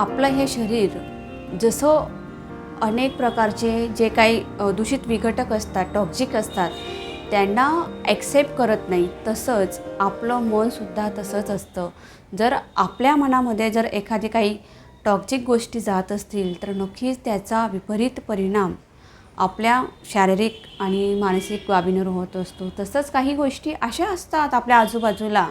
आपलं हे शरीर जसं अनेक प्रकारचे जे काही दूषित विघटक असतात टॉक्झिक असतात त्यांना ॲक्सेप्ट करत नाही तसंच आपलं मनसुद्धा तसंच असतं. जर आपल्या मनामध्ये जर एखादी काही टॉक्झिक गोष्टी जात असतील तर नक्कीच त्याचा विपरीत परिणाम आपल्या शारीरिक आणि मानसिक बाबींवर होत असतो. तसंच काही गोष्टी अशा असतात आपल्या आजूबाजूला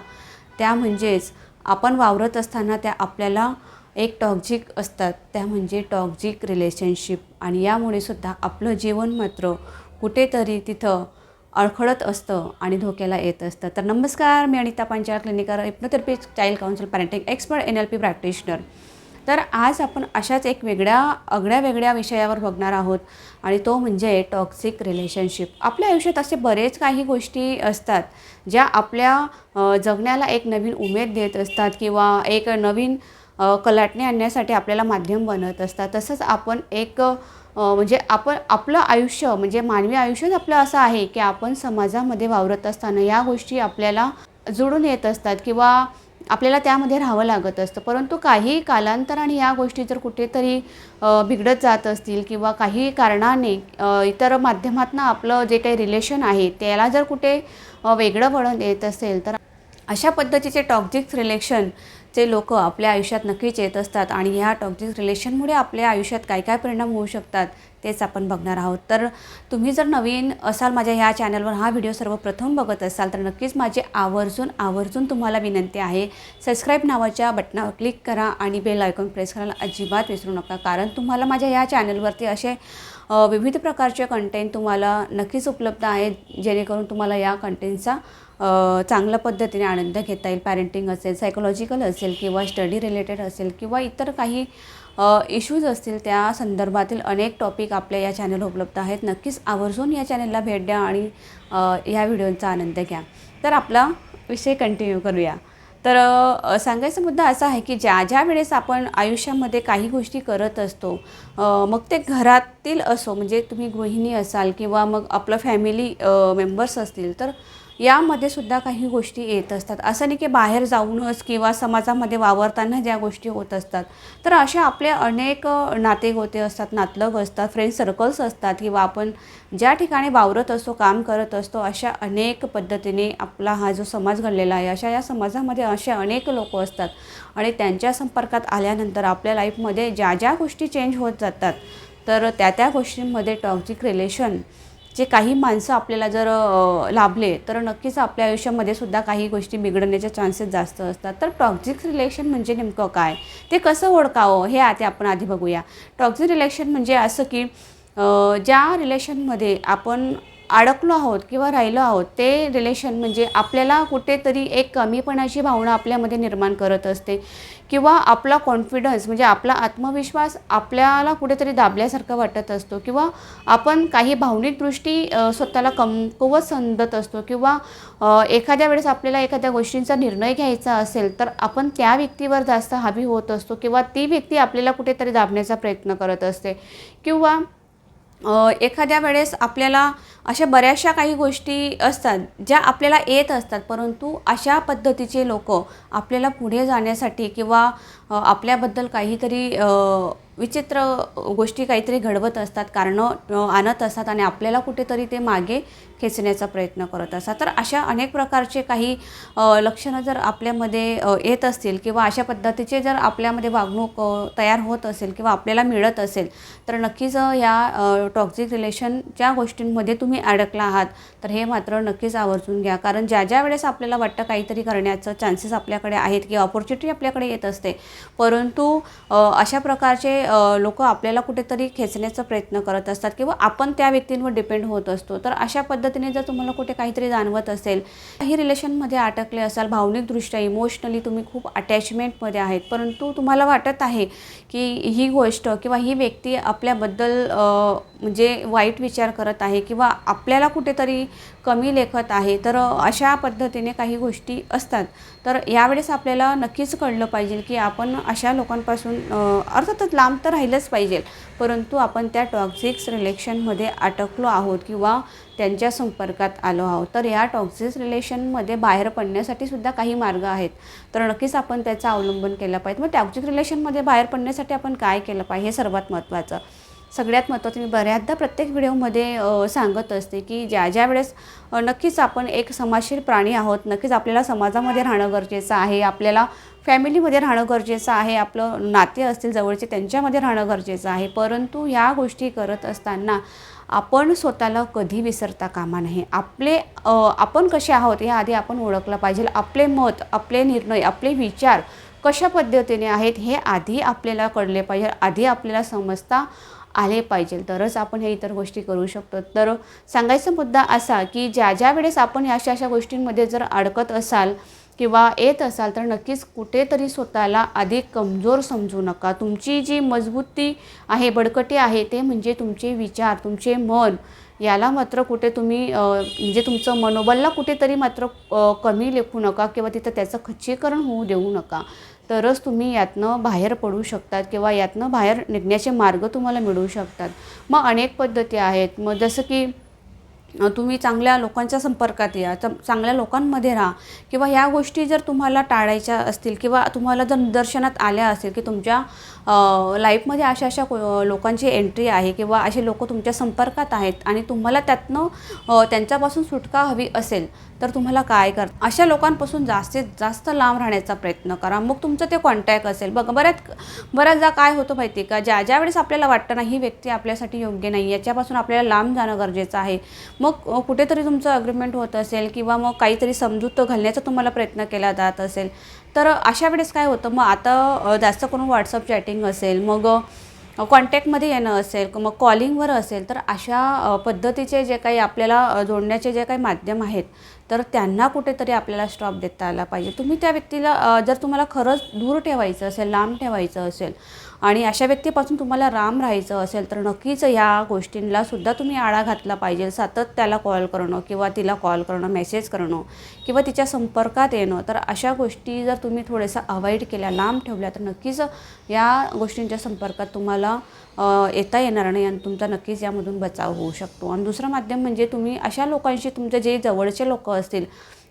त्या म्हणजेच आपण वावरत असताना त्या आपल्याला एक टॉक्झिक असतात त्या म्हणजे टॉक्झिक रिलेशनशिप आणि यामुळे सुद्धा आपलं जीवन मात्र कुठेतरी तिथं अडखळत असतं आणि धोक्याला येत असतं. तर नमस्कार मी Anita Panchal clinical hypnotherapy child council parenting expert N L P practitioner तर आज आपण अशाच एक वेगळ्या आगळ्या वेगळ्या विषयावर बघणार आहोत आणि तो म्हणजे टॉक्सिक रिलेशनशिप आपल्या आयुष्यात असे बरेच काही गोष्टी असतात ज्या आपल्या जगण्याला एक नवीन उमेद देत असतात किंवा एक नवीन कलाटणी आणण्यासाठी आपल्याला माध्यम बनत असतात. तसंच आपण एक म्हणजे आपण आपलं आयुष्य म्हणजे मानवी आयुष्यच आपलं असं आहे की आपण समाजामध्ये वावरत असताना या गोष्टी आपल्याला जुळून येत असतात किंवा आपल्याला त्यामध्ये राहावं लागत असतं. परंतु काही कालांतराने या गोष्टी जर कुठेतरी बिघडत जात असतील किंवा काही कारणाने इतर माध्यमातून आपलं जे काही रिलेशन आहे त्याला जर कुठे वेगळं वळण येत असेल तर अशा पद्धतीचे टॉक्झिक जे लोक आपल्या आयुष्यात नक्कीच येत असतात आणि ह्या टॉक्झिक रिलेशनमुळे आपल्या आयुष्यात काय काय परिणाम होऊ शकतात तेच आपण बघणार आहोत. तर तुम्ही जर नवीन असाल माझ्या ह्या चॅनलवर हा व्हिडिओ सर्वप्रथम बघत असाल तर नक्कीच माझी आवर्जून आवर्जून तुम्हाला विनंती आहे. सबस्क्राईब नावाच्या बटनावर क्लिक करा आणि बेल आयकॉन प्रेस करायला अजिबात विसरू नका कारण तुम्हाला माझ्या या चॅनलवरती असे विविध प्रकारचे कंटेंट तुम्हाला नक्कीच उपलब्ध आहेत जेणेकरून तुम्हाला या कंटेंटचा चांगल्या पद्धतीने आनंद घेता येईल. पॅरेंटिंग असेल सायकोलॉजिकल असेल किंवा स्टडी रिलेटेड असेल किंवा इतर काही इश्यूज असतील त्या संदर्भातील अनेक टॉपिक आपल्या या चॅनल उपलब्ध आहेत. नक्कीच आवर्जून या चॅनलला भेट द्या आणि या व्हिडिओचा आनंद घ्या. तर आपला विषय कंटिन्यू करूया. तर सांगायचा मुद्दा असा आहे की ज्या ज्या वेळेस आपण आयुष्यामध्ये काही गोष्टी करत असतो मग ते घरातील असो म्हणजे तुम्ही गृहिणी असाल किंवा मग आपलं फॅमिली मेंबर्स असतील तर यामध्ये सुद्धा काही गोष्टी येत असतात. असं नाही की बाहेर जाऊनच किंवा समाजामध्ये वावरताना ज्या गोष्टी होत असतात. तर अशा आपले अनेक नातेगोते असतात नातलग असतात फ्रेंड सर्कल्स असतात किंवा आपण ज्या ठिकाणी वावरत असतो काम करत असतो अशा अनेक पद्धतीने आपला हा जो समाज घडलेला आहे अशा या समाजामध्ये असे अनेक लोक असतात. आणि त्यांच्या संपर्कात आल्यानंतर आपल्या लाईफमध्ये ज्या ज्या गोष्टी चेंज होत जातात तर त्या त्या गोष्टींमध्ये टॉक्झिक रिलेशन जे काही माणसं आपल्याला जर लाभले तर नक्कीच आपल्या आयुष्यामध्ये सुद्धा काही गोष्टी बिघडण्याचे चान्सेस जास्त असतात. तर टॉक्झिक रिलेशन म्हणजे नेमकं काय? ते कसं ओळखावं? हे आधी आपण आधी बघूया. टॉक्झिक रिलेशन म्हणजे असं की ज्या रिलेशनमध्ये आपण अडकलो आहोत किंवा राहिलो आहोत ते रिलेशन म्हणजे आपल्याला कुठेतरी एक कमीपणाची भावना आपल्यामध्ये निर्माण करत असते. किंवा आपला कॉन्फिडन्स म्हणजे आपला आत्मविश्वास आपल्याला कुठेतरी दाबल्यासारखं वाटत असतो. किंवा आपण काही भावनिकदृष्टी स्वतःला कमकुवत समजत असतो. किंवा एखाद्या वेळेस आपल्याला एखाद्या गोष्टींचा निर्णय घ्यायचा असेल तर आपण त्या व्यक्तीवर जास्त हावी होत असतो. किंवा ती व्यक्ती आपल्याला कुठेतरी दाबण्याचा प्रयत्न करत असते. किंवा एखाद्या वेळेस आपल्याला अशा बऱ्याचशा काही गोष्टी असतात ज्या आपल्याला येत असतात परंतु अशा पद्धतीचे लोक आपल्याला पुढे जाण्यासाठी किंवा आपल्याबद्दल काहीतरी विचित्र गोष्टी काहीतरी घडवत असतात कारणं आणत असतात आणि आपल्याला कुठेतरी ते मागे खेचण्याचा प्रयत्न करत असतात. तर अशा अनेक प्रकारचे काही लक्षणं जर आपल्यामध्ये येत असतील किंवा अशा पद्धतीचे जर आपल्यामध्ये वागणूक तयार होत असेल किंवा आपल्याला मिळत असेल तर नक्कीच या टॉक्झिक रिलेशनच्या गोष्टींमध्ये तुम्ही अडकला आहात तर हे मात्र नक्कीच आवर्जून घ्या. कारण ज्या ज्या वेळेस आपल्याला वाटतं काहीतरी करण्याचं चान्सेस आपल्याकडे आहेत किंवा ऑपॉर्च्युनिटी आपल्याकडे येत असते परंतु अशा प्रकारचे लोक आपल्याला कुठेतरी खेचण्याचा प्रयत्न करत असतात किंवा आपण त्या व्यक्तींवर डिपेंड होत असतो. तर अशा पद्धतीने जर तुम्हाला कुठे काहीतरी जाणवत असेल काही रिलेशनमध्ये अटकले असाल भावनिकदृष्ट्या इमोशनली तुम्ही खूप अटॅचमेंटमध्ये आहेत परंतु तुम्हाला वाटत आहे की ही गोष्ट किंवा ही व्यक्ती आपल्याबद्दल म्हणजे वाईट विचार करत आहे किंवा आपल्याला कुठेतरी कमी लेखत आहे तर अशा पद्धतीने काही गोष्टी असतात. तर यावेळेस आपल्याला नक्कीच कळलं पाहिजे की आपण अशा लोकांपासून अर्थातच लांब तर राहिलंच पाहिजे परंतु आपण त्या टॉक्झिक्स रिलेशनमध्ये अटकलो आहोत किंवा त्यांच्या संपर्कात आलो आहोत. तर या टॉक्झिक्स रिलेशनमध्ये बाहेर पडण्यासाठी सुद्धा काही मार्ग आहेत. तर नक्कीच आपण त्याचा अवलंबन केला पाहिजे. मग टॉक्झिक रिलेशनमध्ये बाहेर पडण्यासाठी आपण काय केलं पाहिजे हे सर्वात महत्त्वाचं. सगळ्यात महत्त्वाचं मी बऱ्याचदा प्रत्येक व्हिडिओमध्ये सांगत असते की ज्या ज्या वेळेस नक्कीच आपण एक समाजशील प्राणी आहोत नक्कीच आपल्याला समाजामध्ये राहणं गरजेचं आहे आपल्याला फॅमिलीमध्ये राहणं गरजेचं आहे आपलं नाते असतील जवळचे त्यांच्यामध्ये राहणं गरजेचं आहे परंतु ह्या गोष्टी करत असताना आपण स्वतःला कधी विसरता कामा नाही आपले आपण कसे आहोत हे आधी आपण ओळखलं पाहिजे. आपले मत आपले निर्णय आपले विचार कशा पद्धतीने आहेत हे आधी आपल्याला कळले पाहिजे. आधी आपल्याला समजता आले पाहिजे. तरच आपण ह्या इतर गोष्टी करू शकतो. तर सांगायचा मुद्दा असा की ज्या ज्या वेळेस आपण या अशा अशा गोष्टींमध्ये जर अडकत असाल किंवा येत असाल तर नक्कीच कुठेतरी स्वतःला अधिक कमजोर समजू नका. तुमची जी मजबूती आहे बडकटी आहे ते म्हणजे तुमचे विचार तुमचे मन. याला मात्र कुठे तुम्ही म्हणजे तुमचं मनोबलला कुठेतरी मात्र कमी लेखू नका किंवा तिथं त्याचं खच्चीकरण होऊ देऊ नका. तरच तुम्ही यातनं बाहेर पडू शकतात किंवा यातनं बाहेर निघण्याचे मार्ग तुम्हाला मिळू शकतात. मग अनेक पद्धती आहेत. मग जसं की तुम्ही चांगल्या लोकांच्या संपर्कात या. च चांगल्या लोकांमध्ये राहा. किंवा ह्या गोष्टी जर तुम्हाला टाळायच्या असतील किंवा तुम्हाला जर निदर्शनात आल्या असेल की तुमच्या लाईफमध्ये अशा अशा लोकांची एंट्री आहे किंवा असे लोक तुमच्या संपर्कात आहेत आणि तुम्हाला त्यातनं त्यांच्यापासून सुटका हवी असेल तर तुम्हाला काय कर अशा लोकांपासून जास्तीत जास्त लांब राहण्याचा प्रयत्न करा. मग तुमचं ते कॉन्टॅक्ट असेल. बघ बऱ्याच बऱ्याचदा काय होतं माहिती आहे का? ज्या ज्या वेळेस आपल्याला वाटतं ना ही व्यक्ती आपल्यासाठी योग्य नाही याच्यापासून आपल्याला लांब जाणं गरजेचं आहे. मग कुठेतरी तुमचं अग्रीमेंट होत असेल किंवा मग काहीतरी समजूत घालण्याचा तुम्हाला प्रयत्न केला जात असेल. तर अशा वेळेस काय होतं? मग आता जास्त करून व्हॉट्सअप चॅटिंग असेल मग कॉन्टॅक्टमध्ये येणं असेल मग कॉलिंगवर असेल तर अशा पद्धतीचे जे काही आपल्याला जोडण्याचे जे काही माध्यम आहेत तर त्यांना कुठेतरी आपल्याला स्टॉप देता आला पाहिजे. तुम्ही त्या व्यक्तीला जर तुम्हाला खरंच दूर ठेवायचं असेल लांब ठेवायचं असेल आणि अशा व्यक्तीपासून तुम्हाला राम राहायचं असेल तर नक्कीच या गोष्टींना सुद्धा तुम्ही आळा घातला पाहिजे. सतत त्याला कॉल करणं किंवा तिला कॉल करणं मेसेज करणं किंवा तिच्या संपर्कात येणं तर अशा गोष्टी जर तुम्ही थोडंसं अवॉइड केल्या लांब ठेवल्या तर नक्कीच या गोष्टींच्या संपर्कात तुम्हाला येता येणार नाही आणि तुमचा नक्कीच यामधून बचाव होऊ शकतो. आणि दुसरं माध्यम म्हणजे तुम्ही अशा लोकांशी तुमचे जे जवळचे लोक असतील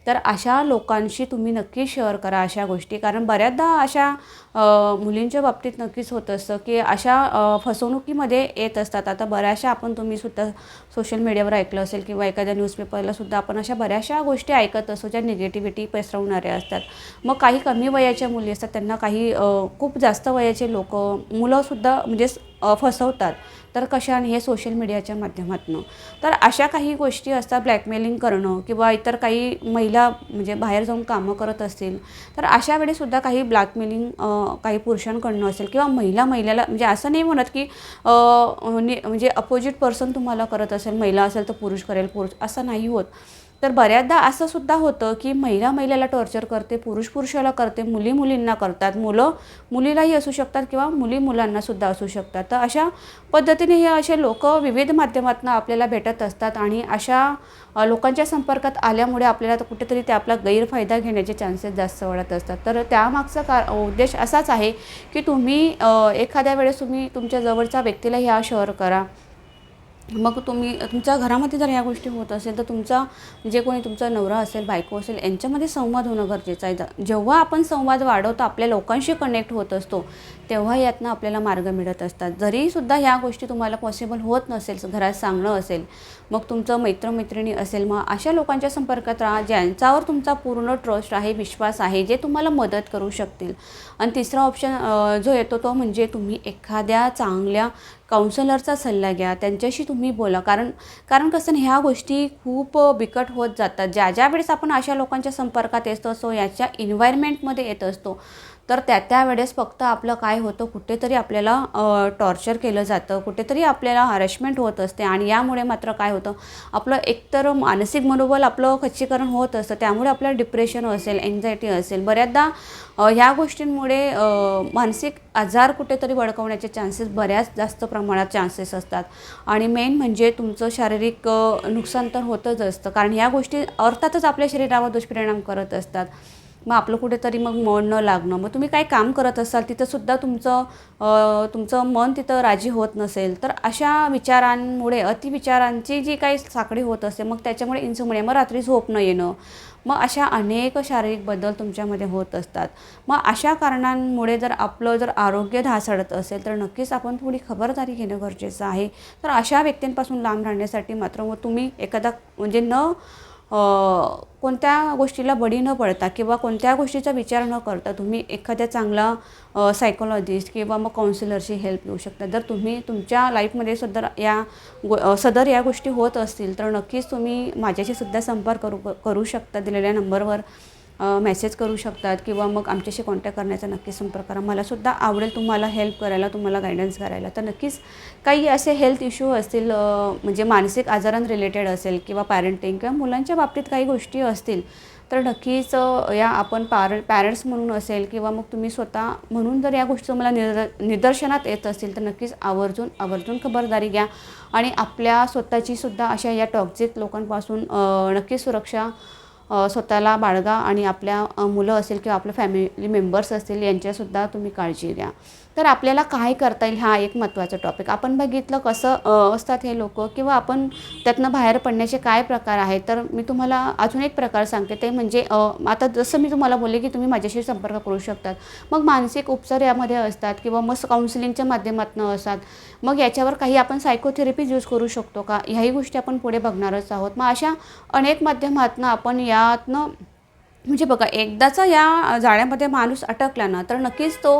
तर अशा लोकांशी तुम्ही नक्की शेअर करा अशा गोष्टी. कारण बऱ्याचदा अशा मुलींच्या बाबतीत नक्कीच होत असतं की अशा फसवणुकीमध्ये येत असतात. आता बऱ्याचशा आपण तुम्ही सुद्धा सोशल मीडियावर ऐकलं असेल किंवा एखाद्या न्यूजपेपरला सुद्धा आपण अशा बऱ्याचशा गोष्टी ऐकत असतो ज्या निगेटिव्हिटी पसरवणाऱ्या असतात. मग काही कमी वयाच्या मुली असतात त्यांना काही खूप जास्त वयाचे लोक मुलंसुद्धा म्हणजे फसवतात. तर कशाने हे सोशल मीडियाच्या माध्यमातून. तर अशा काही गोष्टी असतात ब्लॅकमेलिंग करणं किंवा इतर काही महिला म्हणजे बाहेर जाऊन कामं करत असतील तर अशा वेळेसुद्धा काही ब्लॅकमेलिंग काही पुरुषांकडनं असेल किंवा महिला महिलेला म्हणजे असं नाही म्हणत की म्हणजे अपोजिट पर्सन तुम्हाला करत असेल महिला असेल तर पुरुष करेल पुरुष असं नाही होत. तर बऱ्याचदा असं सुद्धा होतं की महिला महिलेला टॉर्चर करते पुरुष पुरुषाला करते मुली मुलींना करतात. मुलं मुलीलाही असू शकतात किंवा मुली मुलांना सुद्धा असू शकतात. तर अशा पद्धतीने हे असे लोक विविध माध्यमातून आपल्याला भेटत असतात आणि अशा लोकांच्या संपर्कात आल्यामुळे आपल्याला कुठेतरी ते आपला गैरफायदा घेण्याचे चान्सेस जास्त वाढत असतात. तर त्यामागचा का उद्देश असाच आहे की तुम्ही एखाद्या वेळेस तुम्ही तुमच्या जवळच्या व्यक्तीला ह्या शेअर करा. मग तुम्ही तुमच्या घरामध्ये जर ह्या गोष्टी होत असेल तर तुमचा जे कोणी तुमचा नवरा असेल बायको असेल यांच्यामध्ये संवाद होणं गरजेचं आहे. जेव्हा आपण संवाद वाढवतो आपल्या लोकांशी कनेक्ट होत असतो तेव्हा यातनं आपल्याला मार्ग मिळत असतात. जरीसुद्धा ह्या गोष्टी तुम्हाला पॉसिबल होत नसेल घरात सांगणं असेल मग तुमचं मित्रमैत्रिणी असेल मग अशा लोकांच्या संपर्कात राहा ज्यांच्यावर तुमचा पूर्ण ट्रस्ट आहे विश्वास आहे जे तुम्हाला मदत करू शकतील. आणि तिसरा ऑप्शन जो येतो तो म्हणजे तुम्ही एखाद्या चांगल्या काउन्सलरचा सल्ला घ्या त्यांच्याशी तुम्ही बोला. कारण कारण कसं ह्या गोष्टी खूप बिकट होत जातात. ज्या ज्या वेळेस आपण अशा लोकांच्या संपर्कात येत असतो याच्या इन्व्हायरमेंटमध्ये येत असतो. तर त्या त्या वेळेस फक्त आपलं काय होतं कुठेतरी आपल्याला टॉर्चर केलं जातं कुठेतरी आपल्याला हॅरेसमेंट होत असते आणि यामुळे मात्र काय होतं आपलं एकतर मानसिक मनोबल आपलं खच्चीकरण होत असतं त्यामुळे आपल्याला डिप्रेशन असेल एन्झायटी असेल. बऱ्याचदा ह्या गोष्टींमुळे मानसिक आजार कुठेतरी वळकवण्याचे चान्सेस बऱ्याच जास्त प्रमाणात चान्सेस असतात. आणि मेन म्हणजे तुमचं शारीरिक नुकसान तर होतच असतं कारण ह्या गोष्टी अर्थातच आपल्या शरीरावर दुष्परिणाम करत असतात. मग आपलं कुठेतरी मग मन न लागणं. मग तुम्ही काय काम करत असाल तिथंसुद्धा तुमचं तुमचं मन तिथं राजी होत नसेल तर अशा विचारांमुळे अतिविचारांची जी काही साखळी होत असते मग त्याच्यामुळे इन्सुमुळे मग रात्री झोप न येणं. मग अशा अनेक शारीरिक बदल तुमच्यामध्ये होत असतात. मग अशा कारणांमुळे जर आपलं जर आरोग्य ढासळत असेल तर नक्कीच आपण थोडी खबरदारी घेणं गरजेचं आहे. तर अशा व्यक्तींपासून लांब राहण्यासाठी मात्र मग तुम्ही एखादा म्हणजे न कोणत्या गोष्टीला बळी न पडता किंवा कोणत्या गोष्टीचा विचार न करता तुम्ही एखाद्या चांगला सायकोलॉजिस्ट किंवा मग काउन्सिलरची हेल्प घेऊ शकता. जर तुम्ही तुमच्या लाईफमध्ये सदर या गो सदर या गोष्टी होत असतील तर नक्कीच तुम्ही माझ्याशी सुद्धा संपर्क करू करू शकता दिलेल्या नंबरवर मेसेज करू शकतात किंवा मग आमच्याशी कॉन्टॅक्ट करण्याचा नक्की संपर्क करा मलासुद्धा आवडेल तुम्हाला हेल्प करायला तुम्हाला गायडन्स करायला. तर नक्कीच काही असे हेल्थ इश्यू असतील म्हणजे मानसिक आजारां रिलेटेड असेल किंवा पॅरेंटिंग किंवा मुलांच्या बाबतीत काही गोष्टी असतील तर नक्कीच या आपण पार पॅरेंट्स म्हणून असेल किंवा मग तुम्ही स्वतः म्हणून जर या गोष्टी तुम्हाला निदर निदर्शनात येत असतील तर नक्कीच आवर्जून आवर्जून खबरदारी घ्या. आणि आपल्या स्वतःची सुद्धा अशा या टॉक्झिक लोकांपासून नक्कीच सुरक्षा स्वतःला बाळगा आणि आपल्या मुलं असेल किंवा आपल्या फॅमिली मेंबर्स असतील यांच्यासुद्धा तुम्ही काळजी घ्या. तर आपल्याला काय करता येईल हा एक महत्त्वाचा टॉपिक आपण बघितलं कसं असतात हे लोक किंवा आपण त्यातनं बाहेर पडण्याचे काय प्रकार आहेत? तर मी तुम्हाला अजून एक प्रकार सांगते. ते म्हणजे आता जसं मी तुम्हाला बोलले की तुम्ही माझ्याशी संपर्क करू शकतात. मग मानसिक उपचार यामध्ये असतात किंवा मग काउन्सिलिंगच्या माध्यमातून असतात. मग याच्यावर काही आपण सायकोथेरपीज यूज करू शकतो का? ह्याही गोष्टी आपण पुढे बघणारच आहोत. मग अशा अनेक माध्यमातनं आपण यातनं म्हणजे बघा एकदाचा या जाळ्यामध्ये माणूस अटकला ना तर नक्कीच तो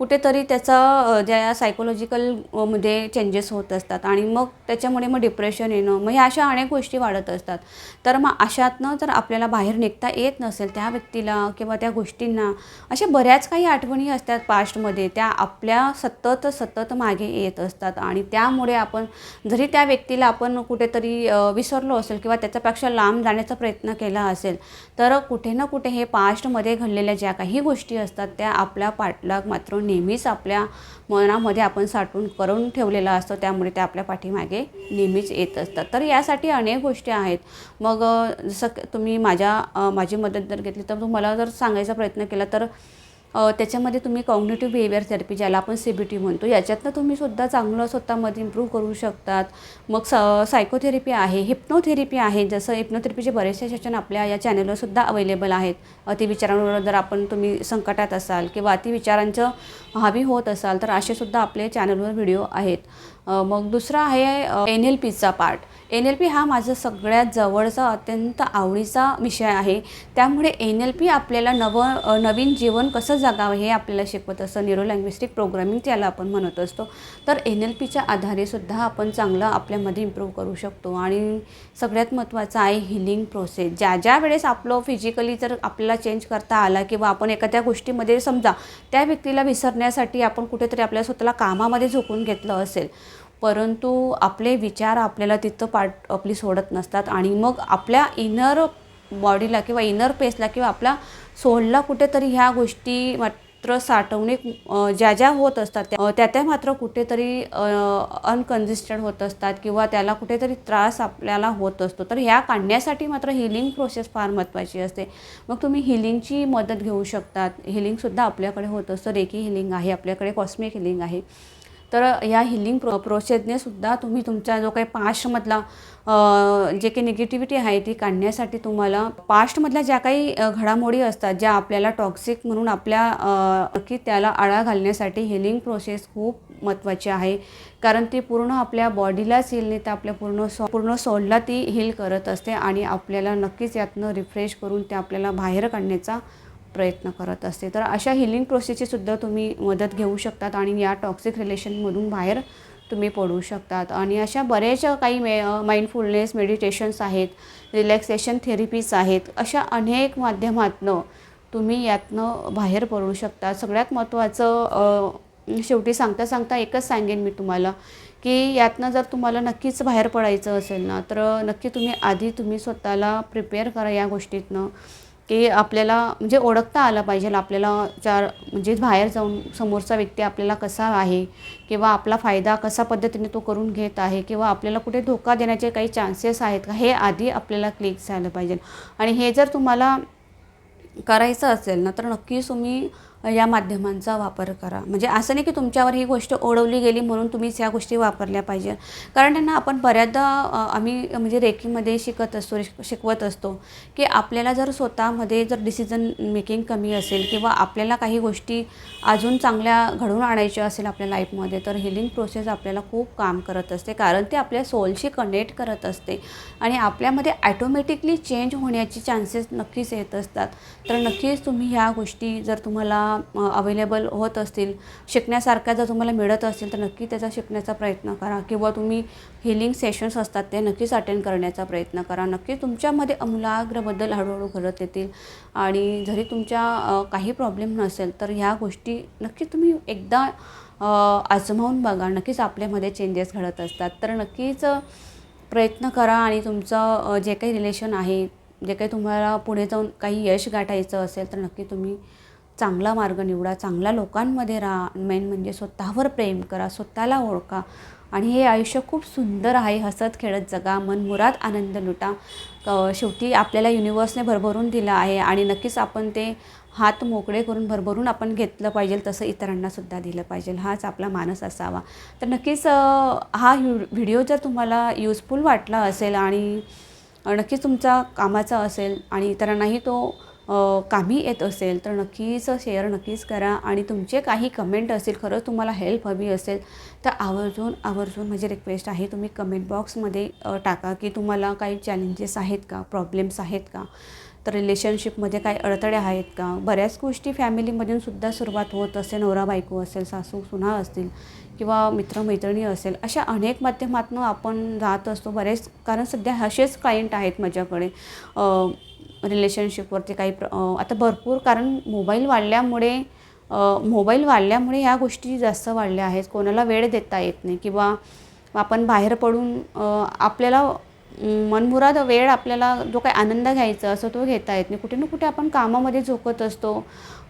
कुठेतरी त्याचा ज्या सायकोलॉजिकलमध्ये चेंजेस होत असतात आणि मग त्याच्यामुळे मग डिप्रेशन येणं मग ह्या अशा अनेक गोष्टी वाढत असतात. तर मग अशातनं जर आपल्याला बाहेर निघता येत नसेल त्या व्यक्तीला किंवा त्या गोष्टींना अशा बऱ्याच काही आठवणी असतात पास्टमध्ये त्या आपल्या सतत सतत मागे येत असतात आणि त्यामुळे आपण जरी त्या व्यक्तीला आपण कुठेतरी विसरलो असेल किंवा त्याच्यापेक्षा लांब जाण्याचा प्रयत्न केला असेल तर कुठे ना कुठे हे पास्टमध्ये घडलेल्या ज्या काही गोष्टी असतात त्या आपल्या पाठलाग मात्र नेहमीच आपल्या मनामध्ये आपण साठवून करून ठेवलेला असतो. त्यामुळे ते आपल्या पाठीमागे नेहमीच येत असतात. तर यासाठी अनेक गोष्टी आहेत. मग जसं तुम्ही माझ्या माझी मदत जर घेतली तर तुम्हाला जर सांगायचा प्रयत्न केला तर त्याच्यामध्ये तुम्ही कॉग्नेटिव्ह बिहेवियर थेरपी ज्याला आपण सी बी टी म्हणतो याच्यातनं तुम्ही सुद्धा चांगलं स्वतःमध्ये इम्प्रूव्ह करू शकतात. मग स सायकोथेरपी आहे हिप्नोथेरपी आहे जसं हिप्नोथेरपीचे बरेचसे सेशन आपल्या या चॅनलवर सुद्धा अवेलेबल आहेत. अतिविचारांवर जर आपण तुम्ही संकटात असाल किंवा अतिविचारांचं हावी होत असाल तर असे सुद्धा आपले चॅनलवर व्हिडिओ आहेत. मग दुसरा आहे एन एल पीचा पार्ट एन एल पी हा माझा सगळ्यात जवळचा अत्यंत आवडीचा विषय आहे. त्यामुळे एन एल पी आपल्याला नवं नवीन जीवन कसं जगावं हे आपल्याला शिकवत असतं न्यूरो लँग्विस्टिक प्रोग्रामिंग त्याला आपण म्हणत असतो. तर एन एल पीच्या आधारेसुद्धा आपण चांगलं आपल्यामध्ये इम्प्रूव्ह करू शकतो. आणि सगळ्यात महत्त्वाचं आहे हिलिंग प्रोसेस ज्या ज्या वेळेस आपलं फिजिकली जर आपल्याला चेंज करता आला किंवा आपण एखाद्या गोष्टीमध्ये समजा त्या व्यक्तीला विसरण्यासाठी आपण कुठेतरी आपल्या स्वतःला कामामध्ये झोकून घेतलं असेल परंतु आपले विचार आपल्याला तिथं पाठ आपली सोडत नसतात. आणि मग आपल्या इनर बॉडीला किंवा इनर पेसला किंवा आपल्या सोलला कुठेतरी ह्या गोष्टी मात्र साठवणे ज्या ज्या होत असतात त्या त्या त्या मात्र कुठेतरी अनकन्झिस्टंट होत असतात किंवा त्याला कुठेतरी त्रास आपल्याला होत असतो. तर ह्या काढण्यासाठी मात्र हिलिंग प्रोसेस फार महत्त्वाची असते. मग तुम्ही हिलिंगची मदत घेऊ शकतात. हिलिंगसुद्धा आपल्याकडे होत असतं. रेकी हिलिंग आहे आपल्याकडे कॉस्मिक हिलिंग आहे. तर या हिलिंग प्रो प्रोसेसने सुद्धा तुम्ही तुमचा जो काही पास्टमधला जे काही निगेटिव्हिटी आहे ती काढण्यासाठी तुम्हाला पास्टमधल्या ज्या काही घडामोडी असतात ज्या आपल्याला टॉक्सिक म्हणून आपल्या की त्याला आळा घालण्यासाठी हिलिंग प्रोसेस खूप महत्त्वाची आहे. कारण ती पूर्ण आपल्या बॉडीलाच हिल नाही तर आपल्या पूर्ण सो पूर्ण सोलला ती हिल करत असते आणि आपल्याला नक्कीच यातनं रिफ्रेश करून ते आपल्याला बाहेर काढण्याचा प्रयत्न करत असते. तर अशा हिलिंग प्रोसेसची सुद्धा तुम्ही मदत घेऊ शकतात आणि या टॉक्सिक रिलेशनमधून बाहेर तुम्ही पडू शकतात. आणि अशा बरेच काही मे माइंडफुलनेस मेडिटेशन्स आहेत रिलॅक्सेशन थेरपीज आहेत अशा अनेक माध्यमातनं तुम्ही यातनं बाहेर पडू शकता सगळ्यात महत्त्वाचं शेवटी सांगता सांगता एकच सांगेन मी तुम्हाला की यातनं जर तुम्हाला नक्कीच बाहेर पडायचं असेल ना तर नक्की तुम्ही आधी तुम्ही स्वतःला प्रिपेअर करा या गोष्टीतनं. की आपल्याला म्हणजे ओळखता आलं पाहिजे आपल्याला चार म्हणजे बाहेर जाऊन समोरचा व्यक्ती आपल्याला कसा आहे किंवा आपला फायदा कसा पद्धतीने तो करून घेत आहे किंवा आपल्याला कुठे धोका देण्याचे काही चान्सेस आहेत का हे आधी आपल्याला क्लिक झालं पाहिजे. आणि हे जर तुम्हाला करायचं असेल ना तर नक्कीच तुम्ही या माध्यमांचा वापर करा. म्हणजे असं नाही की तुमच्यावर ही गोष्ट ओढवली गेली म्हणून तुम्हीच ह्या गोष्टी वापरल्या पाहिजे. कारण त्यांना आपण बऱ्याचदा आम्ही म्हणजे रेकीमध्ये शिकत असतो शिकवत असतो की आपल्याला जर स्वतःमध्ये जर डिसिजन मेकिंग कमी असेल किंवा आपल्याला काही गोष्टी अजून चांगल्या घडवून आणायच्या असेल आपल्या लाईफमध्ये तर हिलिंग प्रोसेस आपल्याला खूप काम करत असते. कारण ते आपल्या सोलशी कनेक्ट करत असते आणि आपल्यामध्ये ॲटोमॅटिकली चेंज होण्याची चान्सेस नक्कीच येत असतात. तर नक्कीच तुम्ही ह्या गोष्टी जर तुम्हाला अवेलेबल होत असतील. शिकण्यासारख्या जर तुम्हाला मिळत असतील तर नक्की त्याचा शिकण्याचा प्रयत्न करा. किंवा तुम्ही हिलिंग सेशन्स असतात ते नक्कीच अटेंड करण्याचा प्रयत्न करा. नक्कीच तुमच्यामध्ये अमूलाग्र बदल हळूहळू घडत येतील. आणि जरी तुमच्या काही प्रॉब्लेम नसेल तर ह्या गोष्टी नक्की तुम्ही एकदा आजमावून बघा. नक्कीच आपल्यामध्ये चेंजेस घडत असतात. तर नक्कीच प्रयत्न करा आणि तुमचं जे काही रिलेशन आहे जे काही तुम्हाला पुढे जाऊन काही यश गाठायचं असेल तर नक्की तुम्ही चांगला मार्ग निवडा चांगल्या लोकांमध्ये राहा मेन म्हणजे स्वतःवर प्रेम करा स्वतःला ओळखा आणि हे आयुष्य खूप सुंदर आहे. हसत खेळत जगा मनमुराद आनंद लुटा. शेवटी आपल्याला युनिवर्सने भरभरून दिलं आहे आणि नक्कीच आपण ते हात मोकळे करून भरभरून आपण घेतलं पाहिजे तसं इतरांनासुद्धा दिलं पाहिजे. हाच आपला मानस असावा. तर नक्कीच हा व्हिडिओ जर तुम्हाला युजफुल वाटला असेल आणि नक्कीच तुमचा कामाचा असेल आणि इतरांनाही तो कामी येत असेल तर नक्कीच शेअर नक्कीच करा. आणि तुमचे काही कमेंट असेल खरंच तुम्हाला हेल्प हवी असेल तर आवर्जून आवर्जून माझी रिक्वेस्ट आहे तुम्ही कमेंट बॉक्समध्ये टाका की तुम्हाला काही चॅलेंजेस आहेत का प्रॉब्लेम्स आहेत का? तर रिलेशनशिपमध्ये काही अडथळे आहेत का? बऱ्याच गोष्टी फॅमिलीमधून सुद्धा सुरुवात होत असेल नवरा बायको असेल सासू सुना असतील किंवा मित्रमैत्रिणी असेल अशा अनेक माध्यमातून आपण जात असतो. बरेच कारण सध्या असेच क्लायंट आहेत माझ्याकडे. रिलेशनशिपवरती काही प्र आता भरपूर कारण मोबाईल वाढल्यामुळे मोबाईल वाढल्यामुळे ह्या गोष्टी जास्त वाढल्या आहेत. कोणाला वेळ देता येत नाही किंवा आपण बाहेर पडून आपल्याला मनमुराद वेळ आपल्याला जो काही आनंद घ्यायचा असं तो घेता येत नाही. कुठे ना कुठे आपण कामामध्ये झोकत असतो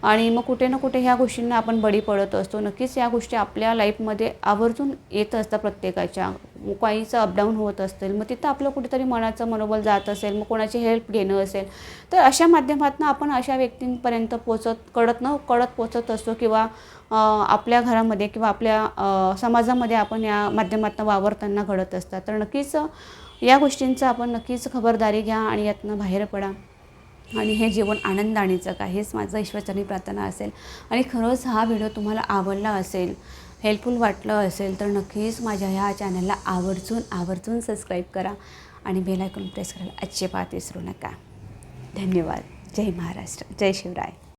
आणि मग कुठे ना कुठे ह्या गोष्टींना आपण बळी पडत असतो. नक्कीच या गोष्टी आपल्या लाईफमध्ये आवर्जून येत असतात प्रत्येकाच्या. काहीचं अपडाऊन होत असेल मग तिथं आपलं कुठेतरी मनाचं मनोबल जात असेल मग कोणाची हेल्प घेणं असेल तर अशा माध्यमातून आपण अशा व्यक्तींपर्यंत पोचत कळत न कळत पोचत असतो किंवा आपल्या घरामध्ये किंवा आपल्या समाजामध्ये आपण या माध्यमातून वावरताना घडत असतात. तर नक्कीच या गोष्टींचं आपण नक्कीच खबरदारी घ्या आणि यातनं बाहेर पडा. आणि हे जीवन आनंदाने जगा हेच माझं ईश्वरचरणी प्रार्थना असेल. आणि खरंच हा व्हिडिओ तुम्हाला आवडला असेल हेल्पफुल वाटलं असेल तर नक्कीच माझ्या ह्या चॅनलला आवर्जून आवर्जून सबस्क्राईब करा. आणि बेल आयकॉन प्रेस करायला अजिबात विसरू नका. धन्यवाद. जय महाराष्ट्र. जय शिवराय.